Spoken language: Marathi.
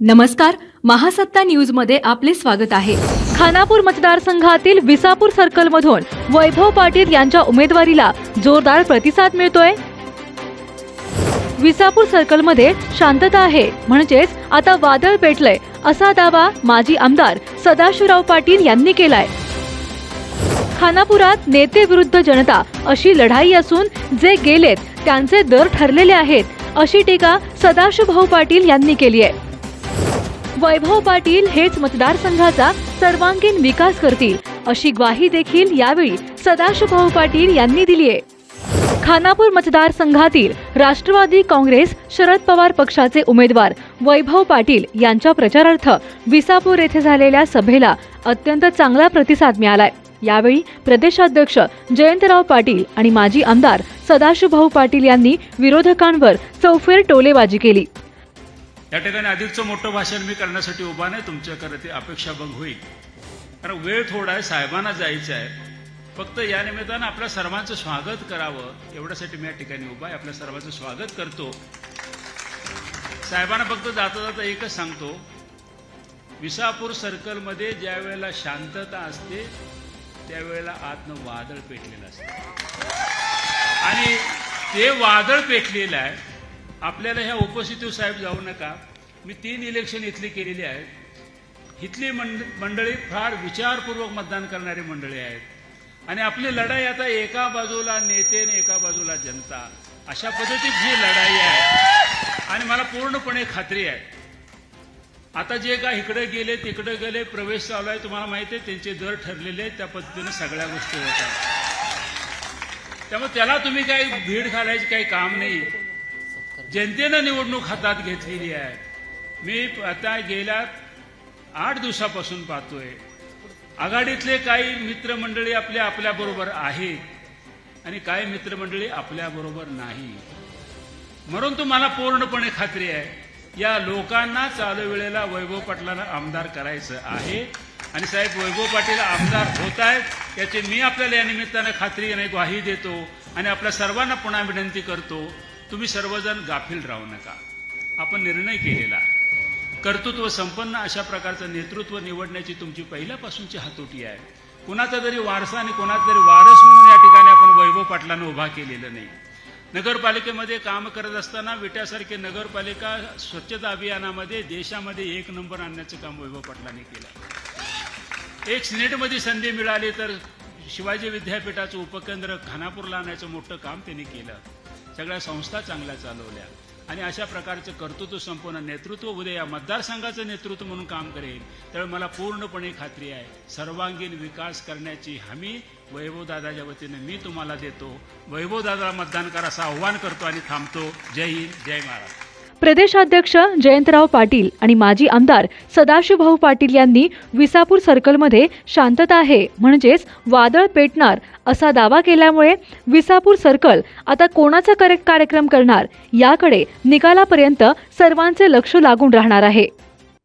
नमस्कार महासत्ता न्यूजमध्ये आपले स्वागत आहे. खानापूर मतदारसंघातील विसापूर सर्कलमधून वैभव पाटील यांच्या उमेदवारीला जोरदार प्रतिसाद मिळतोय. विसापूर सर्कलमध्ये शांतता आहे म्हणजेच आता वादळ पेटलंय असा दावा माजी आमदार सदाशिवराव पाटील यांनी केलाय. खानापुरात नेते विरुद्ध जनता अशी लढाई असून जे गेलेत त्यांचे दर ठरलेले आहेत अशी टीका सदाशिवभाऊ पाटील यांनी केली आहे. वैभव पाटील हेच मतदारसंघाचा सर्वांगीण विकास करतील अशी ग्वाही देखील यावेळी सदाशिवभाऊ पाटील यांनी दिली आहे. खानापूर मतदारसंघातील राष्ट्रवादी काँग्रेस शरद पवार पक्षाचे उमेदवार वैभव पाटील यांच्या प्रचारार्थ विसापूर येथे झालेल्या सभेला अत्यंत चांगला प्रतिसाद मिळालाय. यावेळी प्रदेशाध्यक्ष जयंतराव पाटील आणि माजी आमदार सदाशिवभाऊ पाटील यांनी विरोधकांवर चौफेर टोलेबाजी केली. या ठिकाणी अधिकचं मोठं भाषण मी करण्यासाठी उभा नाही तुमच्याकडे ते अपेक्षाभंग होईल. कारण वेळ थोडा आहे साहेबांना जायचं आहे. फक्त या निमित्तानं आपल्या सर्वांचं स्वागत करावं एवढ्यासाठी मी या ठिकाणी उभा आहे. आपल्या सर्वांचं स्वागत करतो. साहेबांना फक्त जाता जाता एकच सांगतो विसापूर सर्कलमध्ये ज्या वेळेला शांतता असते त्यावेळेला आतनं वादळ पेटलेलं असतं. आणि ते वादळ पेटलेलं आहे आपल्याला ह्या ओपोसिटिव्ह साहेब जाऊ नका. मी तीन इलेक्शन इथली केलेली आहेत. इथली मंड मंडळी फार विचारपूर्वक मतदान करणारी मंडळी आहेत. आणि आपली लढाई आता एका बाजूला नेते आणि एका बाजूला जनता. अशा पद्धतीत जी लढाई आहे. आणि मला पूर्णपणे खात्री आहे. आता जे काय इकडे गेले तिकडे गेले प्रवेश चालू आहे तुम्हाला माहिती आहे त्यांचे दर ठरलेले आहेत त्या पद्धतीने सगळ्या गोष्टी होतात. त्यामुळे त्याला तुम्ही काही भीड घालायची काही काम नाही. जनतेनं निवडणूक हातात घेतलेली आहे. मी आता गेल्या आठ दिवसापासून पाहतोय. आघाडीतले काही मित्रमंडळी आपल्या आपल्याबरोबर आहेत आणि काही मित्रमंडळी आपल्याबरोबर नाही. म्हणून तुम्हाला पूर्णपणे खात्री आहे या लोकांना चालू वेळेला वैभव पाटलांना आमदार करायचं आहे. आणि साहेब वैभव पाटील आमदार होत आहेत याची मी आपल्याला या निमित्तानं खात्री आणि ग्वाही देतो. आणि आपल्या सर्वांना पुन्हा विनंती करतो तुम्ही सर्वजण गाफील राहू नका. आपण निर्णय केलेला. कर्तृत्व संपन्न अशा प्रकारचं नेतृत्व निवडण्याची तुमची पहिल्यापासूनची हातोटी आहे. कुणाचा तरी वारसा आणि कोणाचा तरी वारस म्हणून या ठिकाणी आपण वैभव पाटलानं उभा केलेलं नाही. नगरपालिकेमध्ये काम करत असताना विट्यासारखे नगरपालिका स्वच्छता अभियानामध्ये देशामध्ये एक नंबर आणण्याचं काम वैभव पाटलांनी केलं. एक सिनेटमध्ये संधी मिळाली तर शिवाजी विद्यापीठाचं उपकेंद्र खानापूरला आणायचं मोठं काम त्यांनी केलं. सगळ्या संस्था चांगल्या चालवल्या. आणि अशा प्रकारचं कर्तृत्व संपूर्ण नेतृत्व उद्या या मतदारसंघाचं नेतृत्व म्हणून काम करेल. त्यामुळे मला पूर्णपणे खात्री आहे. सर्वांगीण विकास करण्याची हमी वैभवदादाच्या वतीनं मी तुम्हाला देतो. वैभवदादाला मतदान करा असं आव्हान करतो आणि थांबतो. जय हिंद जय महाराष्ट्र. प्रदेशाध्यक्ष जयंतराव पाटील आणि माजी आमदार सदाशिवभाऊ पाटील यांनी विसापूर सर्कलमध्ये शांतता आहे म्हणजेच वादळ पेटणार असा दावा केल्यामुळे विसापूर सर्कल आता कोणाचा करेक्ट कार्यक्रम करणार? याकडे निकालापर्यंत सर्वांचे लक्ष लागून राहणार आहे.